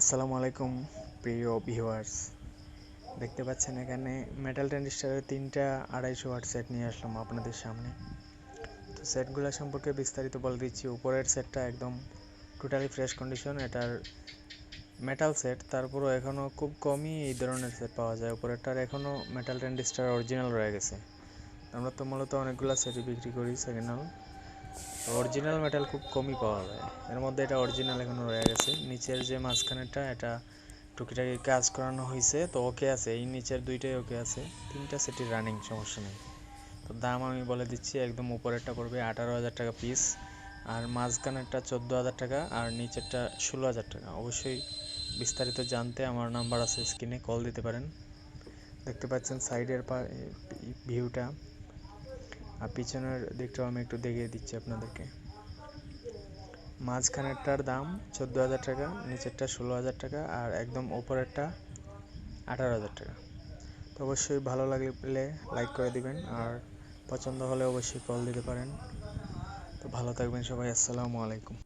আসসালামু আলাইকুম, প্রিয় ভিউয়ার্স দেখতে পাচ্ছেন এখানে মেটাল ট্যান্ডিস্টারের তিনটা আড়াইশো ওয়াট সেট নিয়ে আসলাম আপনাদের সামনে। তো সেটগুলো সম্পর্কে বিস্তারিত বলে দিচ্ছি। উপরের সেটটা একদম টোটালি ফ্রেশ কন্ডিশন এটার মেটাল সেট তারপরও এখনও খুব কমই এই ধরনের সেট পাওয়া যায়। উপরেরটার এখনও মেটাল ট্যান্ডিস্টার অরিজিনাল রয়ে গেছে। আমরা তো মূলত অনেকগুলো সেটই বিক্রি করি সেকেন্ড হ্যান্ড অরিজিনাল মেটাল খুব কমই পাওয়া যায়। এর মধ্যে এটা অরিজিনাল এখনও রয়ে গেছে। নিচের যে মাঝখানেরটা, এটা টুকিটাকি কাজ করানো হয়েছে তো ওকে আছে। এই নিচের দুইটাই ওকে আছে। তিনটা সেটি রানিং সমস্যা নেই। তো দাম আমি বলে দিচ্ছি, একদম উপরেরটা পড়বে আঠারো হাজার টাকা পিস আর মাঝখানেরটা চোদ্দ হাজার টাকা, আর নিচেরটা ষোলো হাজার টাকা। অবশ্যই বিস্তারিত জানতে আমার নাম্বার আছে স্ক্রিনে, কল দিতে পারেন। দেখতে পাচ্ছেন সাইডের পা ভিউটা। আর পিছনের দিকটাও আমি একটু দেখিয়ে দিচ্ছি আপনাদেরকে। মাঝখানেরটার দাম চোদ্দ হাজার টাকা, নিচেরটা ষোলো হাজার টাকা আর একদম ওপরেরটা আঠারো হাজার টাকা। তো অবশ্যই ভালো লাগলে লাইক করে দিবেন আর পছন্দ হলে অবশ্যই কল দিতে পারেন। তো ভালো থাকবেন সবাই, আসসালামু আলাইকুম।